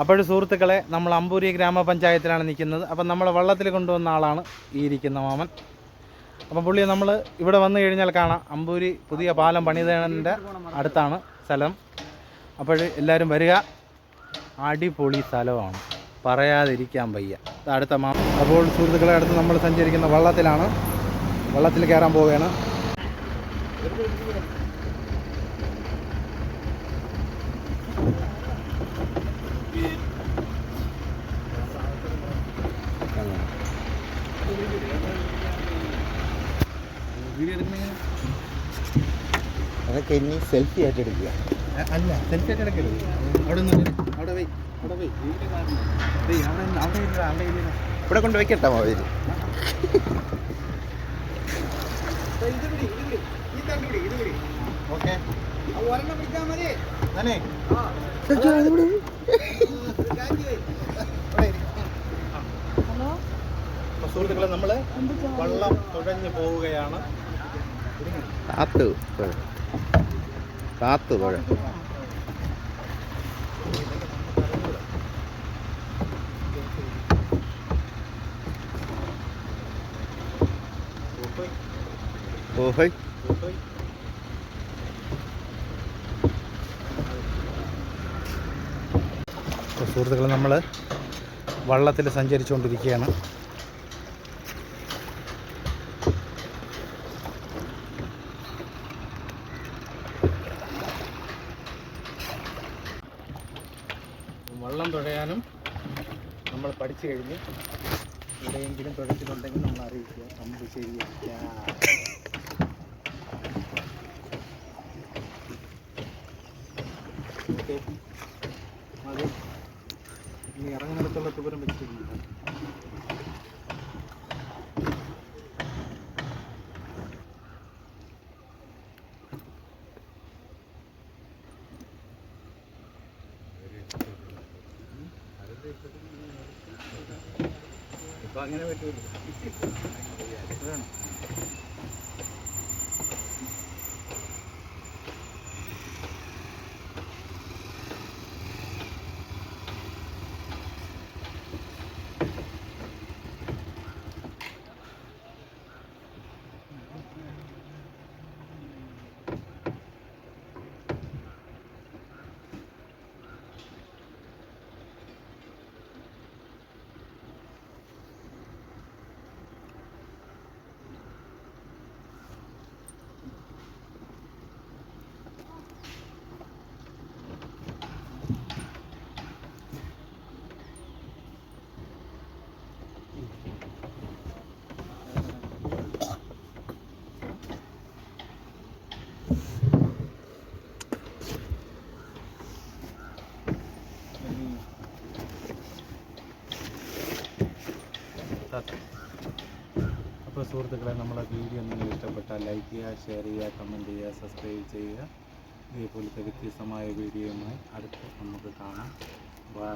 അപ്പോൾ സുഹൃത്തുക്കളെ നമ്മൾ അമ്പൂരി ഗ്രാമപഞ്ചായത്തിലാണ് നിൽക്കുന്നത്. അപ്പം നമ്മൾ വള്ളത്തിൽ കൊണ്ടുവന്ന ആളാണ് ഈ ഇരിക്കുന്ന മാമൻ. അപ്പം പുള്ളിയെ നമ്മൾ ഇവിടെ വന്നു കഴിഞ്ഞാൽ കാണാം. അമ്പൂരി പുതിയ പാലം പണിതേണന്റെ അടുത്താണ് സ്ഥലം. അപ്പോൾ എല്ലാവരും വരിക. അടിപൊളി സ്ഥലമാണ്. പറയാതിരിക്കാൻ വയ്യ. അടുത്ത മാ അപ്പോൾ സുഹൃത്തുക്കളെ അടുത്ത് നമ്മൾ സഞ്ചരിക്കുന്ന വള്ളത്തിലാണ്. വള്ളത്തിൽ കയറാൻ പോവുകയാണ്. അതൊക്കെ ഇനി സെൽഫി ആയിട്ട് എടുക്കുക അല്ല സെൽഫി ആയിട്ട് എടുക്കരുത് അവിടെ അവിടെ പോയി അവിടെ ഇവിടെ കൊണ്ട് വെക്കട്ടെ മൊബൈൽ ഓക്കെ തന്നെ അപ്പോൾ സുഹൃത്തുക്കളെ നമ്മൾ വള്ളം തുഴഞ്ഞു പോവുകയാണ്. കാത്തു പുഴ കാത്തു പുഴ ഓഹൈ. സുഹൃത്തുക്കളെ നമ്മൾ വള്ളത്തിൽ സഞ്ചരിച്ചുകൊണ്ടിരിക്കുകയാണ്. വള്ളം തുഴയാനും നമ്മൾ പഠിച്ചു കഴിഞ്ഞ്. എവിടെയെങ്കിലും തുഴച്ചിട്ടുണ്ടെങ്കിൽ നമ്മൾ അറിയിക്കുക. നമുക്ക് ശരിയാ. ഓക്കെ. മതി. ഇനി ഇറങ്ങുന്നിടത്തുള്ള തുപരം വെച്ചിട്ടില്ല ഇപ്പൊ അങ്ങനെ പറ്റൂല. അതാണ് അപ്പോൾ സുഹൃത്തുക്കളെ നമ്മളെ വീഡിയോ നിങ്ങൾ ഇഷ്ടപ്പെട്ടാൽ ലൈക്ക് ചെയ്യുക ഷെയർ ചെയ്യുക കമന്റ് ചെയ്യുക സബ്സ്ക്രൈബ് ചെയ്യുക. ഇതേപോലത്തെ വ്യത്യസ്തമായ വീഡിയോയുമായി അടുത്ത് നമുക്ക് കാണാം. ബൈ